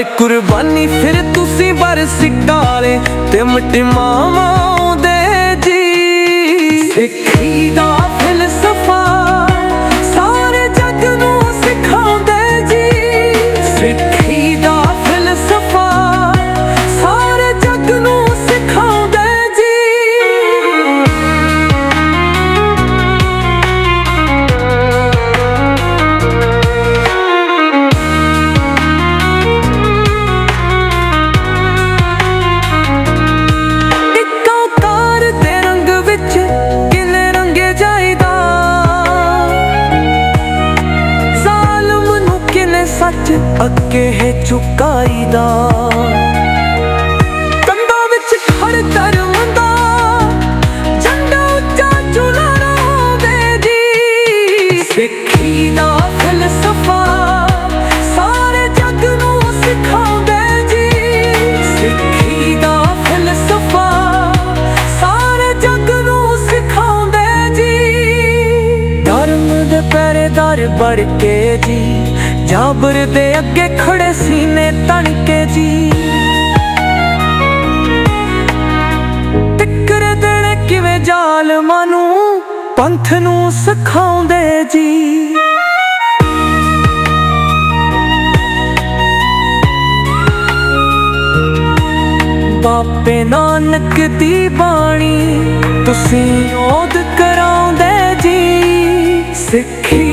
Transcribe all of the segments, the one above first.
ਕੁਰਬਾਨੀ ਫਿਰ ਤੁਸੀਂ ਬਰਸ ਕਾਲੇ ਤੇ ਮਟਿਮਾਵਾਂ ਦੇ ਜੀ। ਸਿੱਖੀ ਦਾ ਸੱਚ ਅੱਗੇ ਹੈ ਝੁਕਾਈਦਾ ਕੰਧਾਂ ਵਿੱਚ ਖੜ ਧਰਮ ਦਾ ਝੰਡਾ ਉੱਚਾ ਝੁਲਾਉਂਦੇ ਜੀ। ਸਿੱਖੀ ਦਾ ਫਲਸਫਾ ਸਾਰੇ ਜੱਗ ਨੂੰ ਸਿਖਾਉਂਦੇ ਜੀ। ਸਿੱਖੀ ਦਾ ਫਲਸਫਾ ਸਾਰੇ ਜੱਗ ਨੂੰ ਸਿਖਾਉਂਦੇ ਜੀ। ਧਰਮ ਦੇ ਪਹਿਰੇਦਾਰ ਬੜ ਕੇ ਜੀ। ਜਾਬਰ ਦੇ ਅੱਗੇ ਖੜੇ ਸੀਨੇ ਤਣ ਕੇ ਜੀ। ਟਿੱਕਰ ਦੇਣੇ ਕਿਵੇਂ ਜ਼ਾਲਮਾਂ ਨੂੰ, ਪੰਥ ਨੂੰ ਸਿਖਾਉਂਦੇ ਜੀ। ਬਾਪੇ ਨਾਨਕ ਦੀ ਬਾਣੀ, ਤੁਸੀਂ ਯੋਦ ਕਰਾਉਂਦੇ ਜੀ, ਸਿੱਖੀ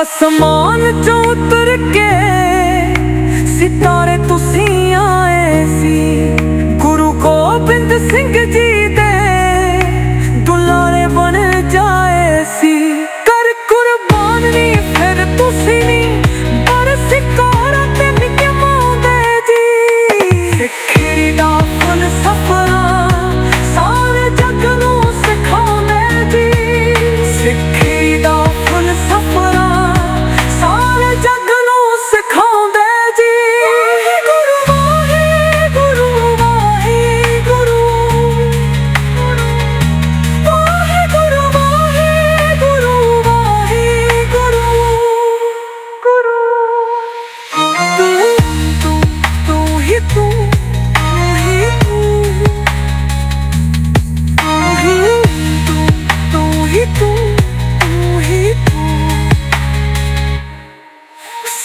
असमान चो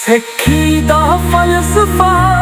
ਸਿੱਖੀ ਦਾ ਫਲਸਫਾ